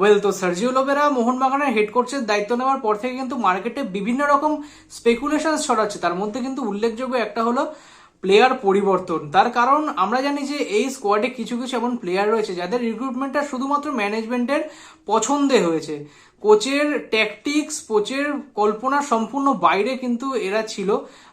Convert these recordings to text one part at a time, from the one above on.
Well তো Sergio Lobera মোহনবাগানের head কোচের দায়িত্ব নেওয়ার পর থেকে কিন্তু মার্কেটে বিভিন্ন রকম স্পেকুলেশন ছড়াচ্ছে। তার মধ্যে কিন্তু উল্লেখযোগ্য একটা হলো প্লেয়ার পরিবর্তন। তার কারণ আমরা জানি যে এই স্কোয়াডে কিছু কিছু এমন প্লেয়ার রয়েছে যাদের রিক্রুটমেন্টটা শুধুমাত্র ম্যানেজমেন্টের পছন্দে হয়েছে। কোচের ট্যাকটিক্স কোচের কল্পনা সম্পূর্ণ বাইরে কিন্তু এরা ছিল।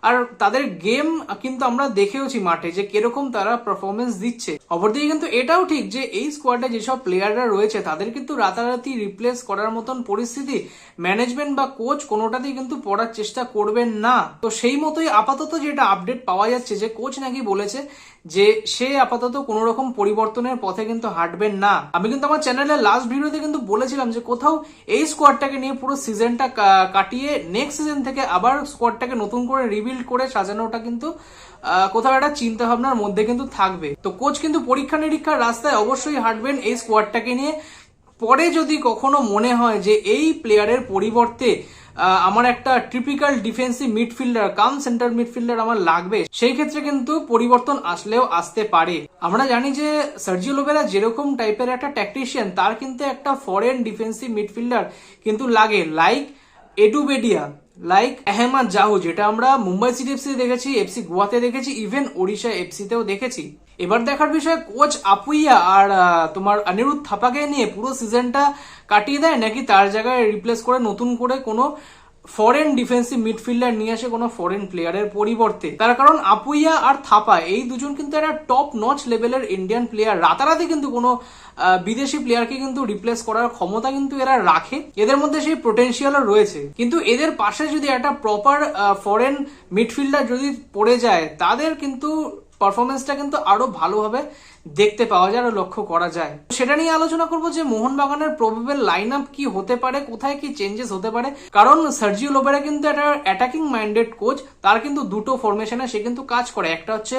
আর তাদের গেম কিন্তু আমরা দেখেওছি মাঠে যে কীরকম তারা পারফরমেন্স দিচ্ছে। অপরদিকে কিন্তু এটাও ঠিক যে এই স্কোয়াডে যেসব প্লেয়াররা রয়েছে, তাদের কিন্তু রাতারাতি রিপ্লেস করার মতন পরিস্থিতি ম্যানেজমেন্ট বা কোচ কোনোটাতেই কিন্তু পড়ার চেষ্টা করবেন না। তো সেই মতোই আপাতত যেটা আপডেট পাওয়া যাচ্ছে যে কোচ নাকি বলেছে যে সে আপাতত কোনো রকম পরিবর্তনের পথে কিন্তু হাঁটবেন না। আমি কিন্তু আমার চ্যানেলের লাস্ট ভিডিওতে কিন্তু বলেছিলাম যে কোথাও এই স্কোয়াডটাকে নিয়ে পুরো সিজনটা কাটিয়ে নেক্সট সিজন থেকে আবার স্কোয়াডটাকে নতুন করে রিবিল্ড করে সাজানোটা কিন্তু কোথাও একটা চিন্তা ভাবনার মধ্যে কিন্তু থাকবে। তো কোচ কিন্তু পরীক্ষা নিরীক্ষার রাস্তায় অবশ্যই হাঁটবেন এই স্কোয়াডটাকে নিয়ে। পরে যদি কখনো মনে হয় যে এই প্লেয়ারের পরিবর্তে আমার একটা typical defensive midfielder cum centre midfielder আমার লাগবে, সেই ক্ষেত্রে কিন্তু পরিবর্তন আসলেও আসতে পারে। আমরা জানি যে সার্জিও লোবেরা যেরকম টাইপের একটা ট্যাকটিশিয়ান তার কিন্তু একটা ফরেন ডিফেন্সিভ মিডফিল্ডার কিন্তু লাগে like Edu Bedia like Ahmed Jahouh যেটা আমরা মুম্বাই সিটি এফসি দেখেছি এফসি গোয়াতে দেখেছি ইভেন ওড়িশা এফসিতেও দেখেছি। এবার দেখার বিষয়, কোচ আপুইয়া আর তোমার অনিরুদ্ধ থাপাকে নিয়ে পুরো সিজনটা কাটিয়ে দেয়, নাকি তার জায়গায় রিপ্লেস করে নতুন করে কোনো ফরেন ডিফেন্সিভ মিডফিল্ডার নিয়ে আসে কোনো ফরেন প্লেয়ারের পরিবর্তে। তার কারণ আপুইয়া আর থাপা, এই দুজন কিন্তু একটা টপ নচ লেভেলের ইন্ডিয়ান প্লেয়ার রাতারাতি কিন্তু কোনো বিদেশি প্লেয়ারকে কিন্তু রিপ্লেস করার ক্ষমতা কিন্তু এরা রাখে। এদের মধ্যে সেই পোটেনশিয়ালও রয়েছে। কিন্তু এদের পাশে যদি একটা প্রপার ফরেন মিডফিল্ডার যদি পড়ে যায়, তাদের কিন্তু পারফরমেন্সটা কিন্তু আরও ভালোভাবে দেখতে পাওয়া যায় আর লক্ষ্য করা যায়। সেটা নিয়ে আলোচনা করব যে মোহনবাগানের প্রবেবল লাইন আপ কি হতে পারে, কোথায় কি চেঞ্জেস হতে পারে। কারণ সার্জিও লোবেরা কিন্তু একটা অ্যাটাকিং মাইন্ডেড কোচ তার কিন্তু দুটো ফরমেশনে সে কিন্তু কাজ করে। একটা হচ্ছে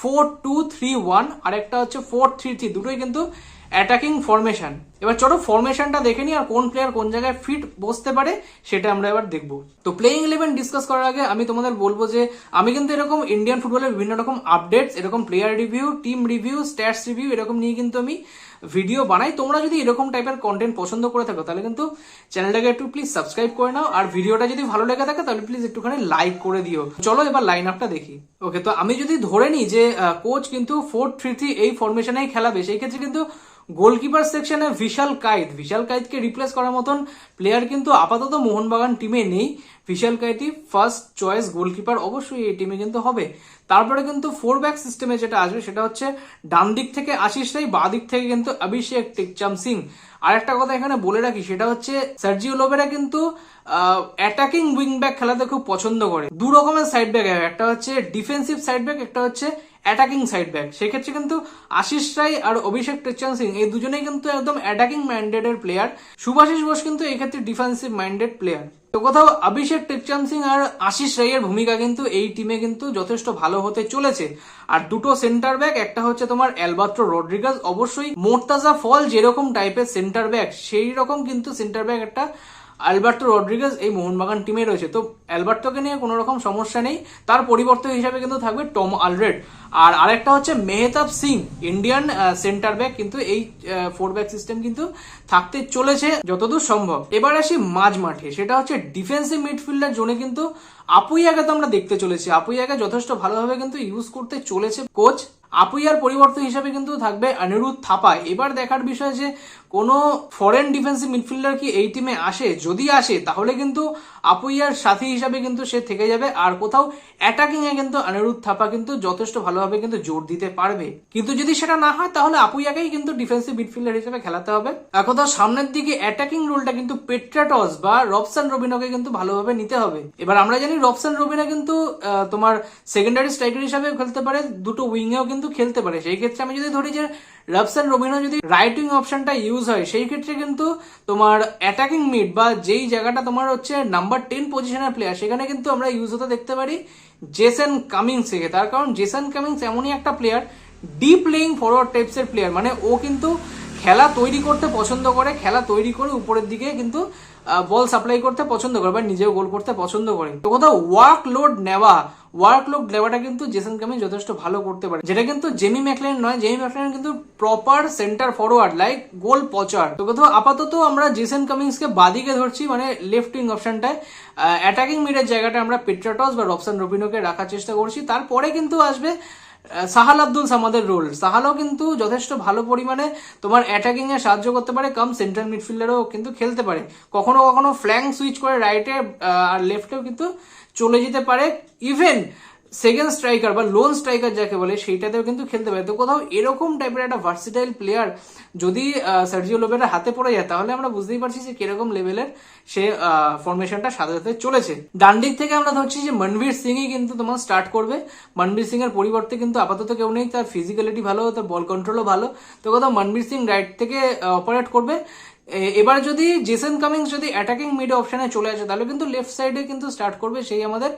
ফোর টু থ্রি ওয়ান আর একটা হচ্ছে ফোর থ্রি থ্রি দুটোই কিন্তু অ্যাটাকিং ফরমেশন এবার চলো ফরমেশনটা দেখে নিই আর কোন প্লেয়ার কোন জায়গায় ফিট বসতে পারে, সেটা আমরা এবার দেখব। তো প্লেইং ইলেভেন ডিসকাস করার আগে আমি তোমাদের বলব যে, আমি কিন্তু এরকম ইন্ডিয়ান ফুটবলের বিভিন্ন রকম আপডেটস এরকম player review team review stats review এরকম নিয়ে কিন্তু আমি ভিডিও বানাই। তোমরা যদি এরকম টাইপের কন্টেন্ট পছন্দ করে থাকো, তাহলে কিন্তু চ্যানেলটাকে একটু প্লিজ সাবস্ক্রাইব করে নাও। আর ভিডিওটা যদি ভালো লেগে থাকে, তাহলে প্লিজ একটুখানি লাইক করে দিও। চলো এবার লাইন আপটা দেখি। ওকে তো আমি যদি ধরে নিই যে কোচ কিন্তু ফোর থ্রি থ্রি এই ফরমেশনেই খেলাবে, সেই ক্ষেত্রে কিন্তু গোলকিপার সেকশনে বিশাল কাইত বিশাল কাইতকে রিপ্লেস করার মতন প্লেয়ার কিন্তু আপাতত মোহনবাগান টিমে নেই। বিশাল কাইতি ফার্স্ট চয়েস গোলকিপার অবশ্যই এই টিমে কিন্তু হবে। তারপরে কিন্তু ফোর ব্যাক সিস্টেমে যেটা আসবে সেটা হচ্ছে ডান দিক থেকে আশিস রাই বা দিক থেকে কিন্তু অভিষেক টিকচাম সিং। আর একটা কথা এখানে বলে রাখি, সেটা হচ্ছে সার্জিও লোবেরা কিন্তু অ্যাটাকিং উইং ব্যাক খেলাতে খুব পছন্দ করে। দু রকমের সাইড ব্যাক একটা হচ্ছে ডিফেন্সিভ সাইড ব্যাক একটা হচ্ছে অ্যাটাকিং সাইড ব্যাক সেক্ষেত্রে কিন্তু আশিস রাই আর অভিষেক টেকচান সিং, এই দুজনেই কিন্তু একদম অ্যাটাকিং মাইন্ডেডের প্লেয়ার সুভাষিস বোস কিন্তু এই ক্ষেত্রে ডিফেন্সিভ মাইন্ডেড প্লেয়ার তো কোথাও অভিষেক টেকচান সিং আর আশিস রাইয়ের ভূমিকা কিন্তু এই টিমে কিন্তু যথেষ্ট ভালো হতে চলেছে। আর দুটো সেন্টার ব্যাক একটা হচ্ছে তোমার অ্যালবার্টো রড্রিগাস অবশ্যই মোর্তাজা ফল যেরকম টাইপের সেন্টার ব্যাক সেই রকম কিন্তু সেন্টার ব্যাক একটা অ্যালবার্টো রড্রিগেজ এই মোহনবাগান টিমে রয়েছে। তো অ্যালবার্টোকে নিয়ে কোনো রকম সমস্যা নেই। তার পরিবর্তে হিসাবে কিন্তু থাকবে টম আলরেড। আর আরেকটা হচ্ছে Mehtab Singh Indian centre back কিন্তু এই ফোর ব্যাক সিস্টেম কিন্তু থাকতে চলেছে যতদূর সম্ভব। এবার আসি মাঝ মাঠে, সেটা হচ্ছে ডিফেন্সিভ মিডফিল্ডার জোনে কিন্তু আপুইয়াকে তো আমরা দেখতে চলেছি। আপুইয়াকে যথেষ্ট ভালোভাবে কিন্তু ইউজ করতে চলেছে কোচ আপুইয়ার পরিবর্তন হিসাবে কিন্তু থাকবে অনিরুদ্ধ থাপা। এবার দেখার বিষয় যে কোনো ফরেন ডিফেন্সিভ মিডফিল্ডার কি এই টিমে আসে? যদি আসে, তাহলে কিন্তু আপুইয়ার সাথী হিসাবে কিন্তু সে থেকে যাবে, আর কোথাও অ্যাটাকিং এ কিন্তু অনিরুদ্ধ থাপা কিন্তু যথেষ্ট ভালোভাবে কিন্তু জোর দিতে পারবে। কিন্তু যদি সেটা না হয়, তাহলে আপুইয়াকেই কিন্তু ডিফেন্সিভ মিডফিল্ডার হিসেবে খেলাতে হবে। আর কোথাও সামনের দিকে অ্যাটাকিং রোলটা কিন্তু পেট্রাটস বা রবসান রবিনোকে কিন্তু ভালোভাবে নিতে হবে। এবার আমরা জানি রবসান রবিনা কিন্তু তোমার সেকেন্ডারি স্ট্রাইকার হিসাবে খেলতে পারে, দুটো উইংয়েও কিন্তু খেলতে পারে। সেই ক্ষেত্রে আমি যদি ধরি যে রবসান রবিনো যদি রাইটিং অপশনটা ইউজ হয়, সেই ক্ষেত্রে কিন্তু তোমার অ্যাটাকিং মিড বা যেই জায়গাটা তোমার হচ্ছে নাম্বার টেন পজিশনের প্লেয়ার সেখানে কিন্তু আমরা ইউজ হতে দেখতে পারি জেসন কামিংসকে তার কারণ জেসন কামিংস এমনই একটা প্লেয়ার ডিপ প্লেইং ফরওয়ার্ড টাইপসের প্লেয়ার মানে ও কিন্তু খেলা তৈরি করতে পছন্দ করে, খেলা তৈরি করে উপরের দিকে কিন্তু বল সাপ্লাই করতে পছন্দ করে বা নিজেও গোল করতে পছন্দ করে। তো কোথাও ওয়ার্ক লোড নেওয়া ওয়ার্ক লোক লেবারটা কিন্তু জেসন কামিং যথেষ্ট ভালো করতে পারে। যেটা কিন্তু জেমি ম্যাকলেন নয়, জেমি ম্যাকলেন কিন্তু proper centre forward like goal poacher. তো কোথাও আপাতত আমরা জেসন কামিংসকে বাদিকে ধরছি মানে লেফট উইং অপশনটায় অ্যাটাকিং মিডের জায়গাটা আমরা পেট্রাটস বা রবসান রবিনোকে রাখার চেষ্টা করছি। তারপরে কিন্তু আসবে সাহাল আব্দুল সামাদের রোল সাহালও কিন্তু যথেষ্ট ভালো পরিমাণে তোমার অ্যাটাকিং এ সাহায্য করতে পারে কাম সেন্ট্রাল মিডফিল্ডারও কিন্তু খেলতে পারে। কখনো কখনো ফ্ল্যাং সুইচ করে রাইটে আর লেফটেও কিন্তু চলে যেতে পারে। ইভেন সেকেন্ড স্ট্রাইকার বা লোন স্ট্রাইকার যাকে বলে, সেইটাতেও কিন্তু খেলতে পারে। তো কোথাও এরকম টাইপের একটা ভার্সিটাইল প্লেয়ার যদি সার্জিও লোবেরা হাতে পড়ে যায়, তাহলে আমরা বুঝতেই পারছি যে কীরকম লেভেলের সে ফরমেশনটা সাজাতে চলেছে। ডান দিক থেকে আমরা ধরছি যে মনবীর সিংই কিন্তু তোমার স্টার্ট করবে। মনবীর সিং এর পরিবর্তে কিন্তু আপাতত কেউ নেই, তার ফিজিক্যালিটি ভালো, তার বল কন্ট্রোলও ভালো। তো কোথাও মনবীর সিং রাইট থেকে অপারেট করবে। এবার যদি জেসন কামিংস যদি অ্যাটাকিং মিড অপশনে চলে আসে, তাহলে কিন্তু লেফট সাইডে কিন্তু স্টার্ট করবে সেই আমাদের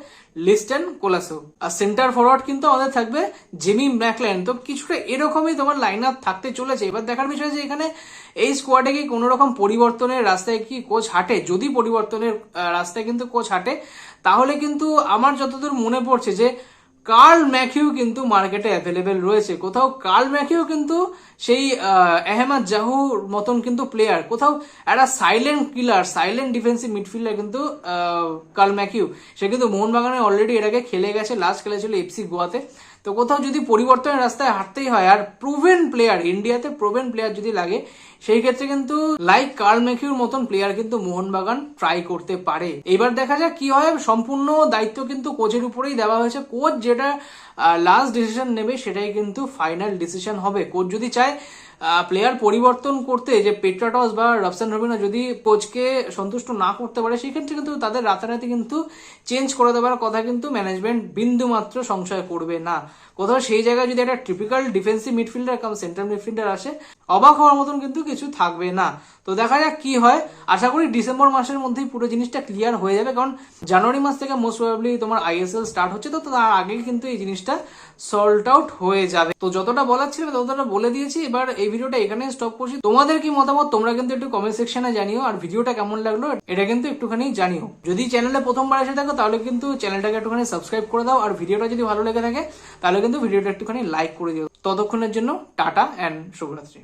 লিস্টেন কোলাসো আর সেন্টার ফরওয়ার্ড কিন্তু আমাদের থাকবে জেমি ম্যাকলেন তো কিছুটা এরকমই তোমার লাইন আপ থাকতে চলেছে। এবার দেখার বিষয় যে এখানে এই স্কোয়াডে কি কোনো রকম পরিবর্তনের রাস্তায় কি কোচ হাঁটে? যদি পরিবর্তনের রাস্তায় কিন্তু কোচ হাঁটে, তাহলে কিন্তু আমার যতদূর মনে পড়ছে যে কার্ল ম্যাকিউ কিন্তু মার্কেটে অ্যাভেলেবেল রয়েছে। কোথাও কার্ল ম্যাকিউ কিন্তু সেই আহমাদ জাহুর মতন কিন্তু প্লেয়ার কোথাও একটা silent killer silent defensive midfielder কিন্তু কার্ল ম্যাকিউ সে কিন্তু মোহনবাগানে অলরেডি এটাকে খেলে গেছে লাস্ট খেলেছিল এফসি গোয়াতে। তো কোথাও যদি পরিবর্তনের রাস্তায় হাঁটতেই হয়, আর প্রুভেন প্লেয়ার ইন্ডিয়াতে প্রুভেন প্লেয়ার যদি লাগে, সেই ক্ষেত্রে কিন্তু লাইক কার্ল মেকিউর মতন প্লেয়ার কিন্তু মোহনবাগান ট্রাই করতে পারে। এবার দেখা যাক কি হয়, সম্পূর্ণ দায়িত্ব কিন্তু কোচের উপরেই দেওয়া হয়েছে। কোচ যেটা লাস্ট ডিসিশন নেবে, সেটাই কিন্তু ফাইনাল ডিসিশন হবে। কোচ যদি চায় প্লেয়ার পরিবর্তন করতে যে পেট্রাটস বা রফসান রবিনা যদি কোচকে সন্তুষ্ট না করতে পারে সেক্ষেত্রে কিন্তু তাদের রাতারাতি কিন্তু চেঞ্জ করে দেওয়ার কথা কিন্তু ম্যানেজমেন্ট বিন্দু মাত্র সংশয় করবে না। কোথাও সেই জায়গায় যদি একটা typical defensive midfielder cum central midfielder আসে, অবাক হওয়ার মতন কিন্তু কিছু থাকবে না। তো দেখা যাক কি হয়। আশা করি ডিসেম্বর মাসের মধ্যেই পুরো জিনিসটা ক্লিয়ার হয়ে যাবে, কারণ জানুয়ারি মাস থেকে মোস্ট প্রবাবলি তোমার আইএসএল স্টার্ট হচ্ছে, তো তার আগে কিন্তু এই জিনিসটা সল্ট আউট হয়ে যাবে। তো যতটা বলার ছিল ততটা বলে দিয়েছি। এবার এই ভিডিওটা এখানে স্টপ করছি। তোমাদের কি মতামত তোমরা কিন্তু একটু কমেন্ট সেকশনে জানিও, আর ভিডিওটা কেমন লাগল এটা কিন্তু একটুখানি জানিও। যদি চ্যানেলে প্রথমবার এসে থাকো, তাহলে কিন্তু চ্যানেলটাকে একটুখানি সাবস্ক্রাইব করে দাও, আর ভিডিওটা যদি ভালো লেগে থাকে, তাহলে কিন্তু ভিডিওটা একটুখানি লাইক করে দিও। ততক্ষণের জন্য টাটা অ্যান্ড শুভরাত্রি।